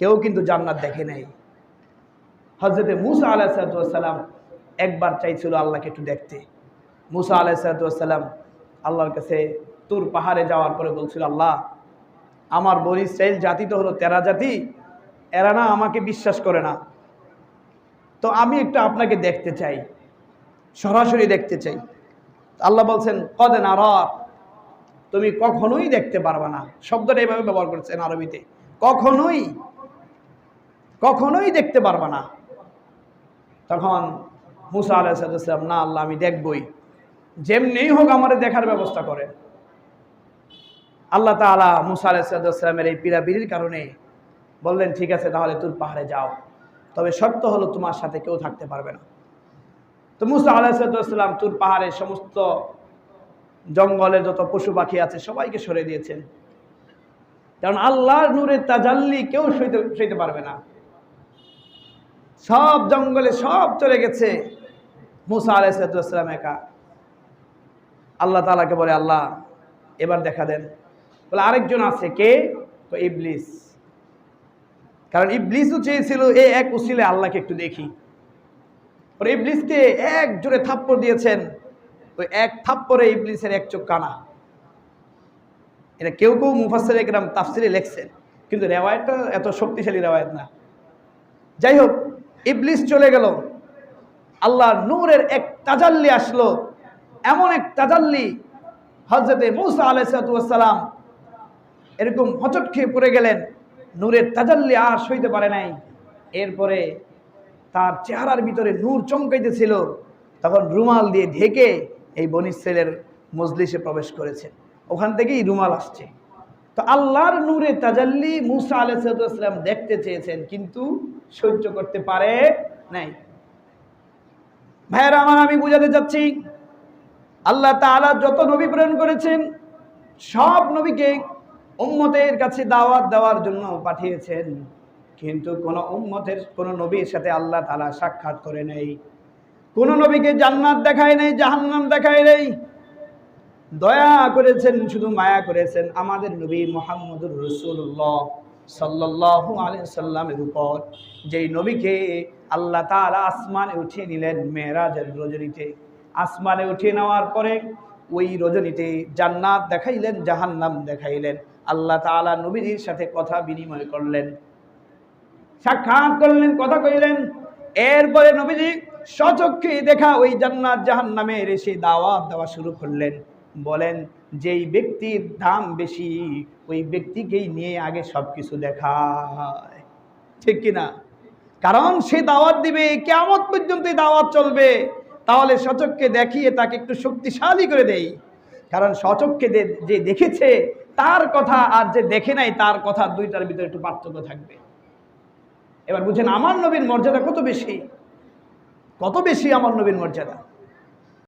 কেউ কিন্তু জান্নাত দেখে নাই। হজরতে মুসা আলাহ আলাহিসাল্লাম একবার চাইছিল আল্লাহকে একটু দেখতে। মুসা আলাহ আলাহিসাল্লাম আল্লাহর কাছে তুর পাহাড়ে যাওয়ার পরে বলছিল, আল্লাহ, আমার বন ইসরায়েল জাতি তো হলো তেরা জাতি, এরা না আমাকে বিশ্বাস করে না। তো আমি একটু আপনাকে দেখতে চাই, সরাসরি দেখতে চাই। আল্লাহ বলছেন, কদে না তুমি কখনোই দেখতে পারবে না। শব্দটা এইভাবে ব্যবহার করছেন আরবিতে। কখনোই কখনোই দেখতে পারবে না। তখন মুসা আলাইসালাম না আল্লাহ, আমি দেখবই। যেমনি হোক আমার দেখার ব্যবস্থা করে। আল্লাহ তালা মুসা আলাইসালামের এই পিড়াপিড়ির কারণে বললেন, ঠিক আছে, তাহলে তুর পাহাড়ে যাও। তবে শর্ত হলো তোমার সাথে কেউ থাকতে পারবে না। তো মুসা আলাহিসাল্লাম তুর পাহাড়ে সমস্ত জঙ্গলের যত পশু পাখি আছে সবাইকে সরে দিয়েছেন। কারণ আল্লাহর নূরের তাজাল্লি কেউ সইতে সইতে পারবে না। সব জঙ্গলে সব চলে গেছে। মুসা আলাইসালাম একা। আল্লাহ তালাকে বলে, আল্লাহ, এবার দেখা দেন। বলে, আরেকজন আছে, কে? ইবলিস। কারণ ইবলিসও চেয়েছিল, এ এক উসিলে আল্লাহকে একটু দেখি। পরে ইবলিসকে এক জোরে থাপ্পড় দিয়েছেন। ওই এক থাপ্পড়ে ইবলিসের এক চোখ কানা। এটা কেউ কেউ মুফাসের একরাম তাফসিরে লেখছেন, কিন্তু রেওয়ায়তটা এত শক্তিশালী রেওয়ায়ত না। যাই হোক ইবলিস চলে গেল। আল্লাহ নূরের এক তাজাল্লি আসলো। এমন এক তাজাল্লি হজরতে মৌসা আলাইসালাম এরকম হচট খেয়ে পড়ে গেলেন। নূরের তাজাল্লি আর সইতে পারে নাই। এরপরে তার চেহারার ভিতরে নূর চমকাইতেছিল। তখন রুমাল দিয়ে ঢেকে এই বনিসেলের মজলিসে প্রবেশ করেছে। ওখান থেকেই রুমাল আসছে। তো আল্লাহর নূরে তাজাল্লি মুসা আলাইসালাম দেখতে চেয়েছেন, কিন্তু সহ্য করতে পারে নাই। ভাইয়েরা আমার, আমি বুঝাতে চাচ্ছি, আল্লাহ তাআলা যত নবী প্রেরণ করেছেন, সব নবীকে উম্মতের কাছে দাওয়াত দেওয়ার জন্য পাঠিয়েছেন, কিন্তু কোন উম্মতের, কোন নবীর সাথে আল্লাহ তাআলা সাক্ষাৎ করে নেই। কোন নবীকে জান্নাত দেখায় নেই, জাহান্নাম দেখায় নেই দয়া করেছেন, শুধু মায়া করেছেন আমাদের নবী মোহাম্মদুর রসুল্লাহ আলাইহি সাল্লামের উপর। যেই নবীকে আল্লাহ তাআলা আসমানে উঠিয়ে নিলেন মেরাজের রজনীতে। আসমানে উঠিয়ে নেওয়ার পরে ওই রজনীতে জান্নাত দেখাইলেন, জাহান্নাম দেখাইলেন। আল্লাহ তাআলা নবীজির সাথে কথা বিনিময় করলেন। সাক্ষাৎ করলেন, কথা কইলেন। এরপরে নবীজি সচক্ষে দেখা ওই জান্নাত জাহান্নামের এসে দাওয়াত দেওয়া শুরু করলেন। বলেন, যেই ব্যক্তির দাম বেশি, ওই ব্যক্তিকেই নিয়ে আগে সব কিছু দেখায়। ঠিক কিনা কারণ সে দাওয়াত দিবে কেমন পর্যন্ত দাওয়াত চলবে। তাহলে সচককে দেখিয়ে তাকে একটু শক্তিশালী করে দেই। কারণ সচককে যে দেখেছে, তার কথা আর যে দেখে নাই, তার কথা দুইটার ভিতরে একটু পার্থক্য থাকবে। এবার বুঝেন, আমার নবীর মর্যাদা কত বেশি? কত বেশি আমার নবীর মর্যাদা?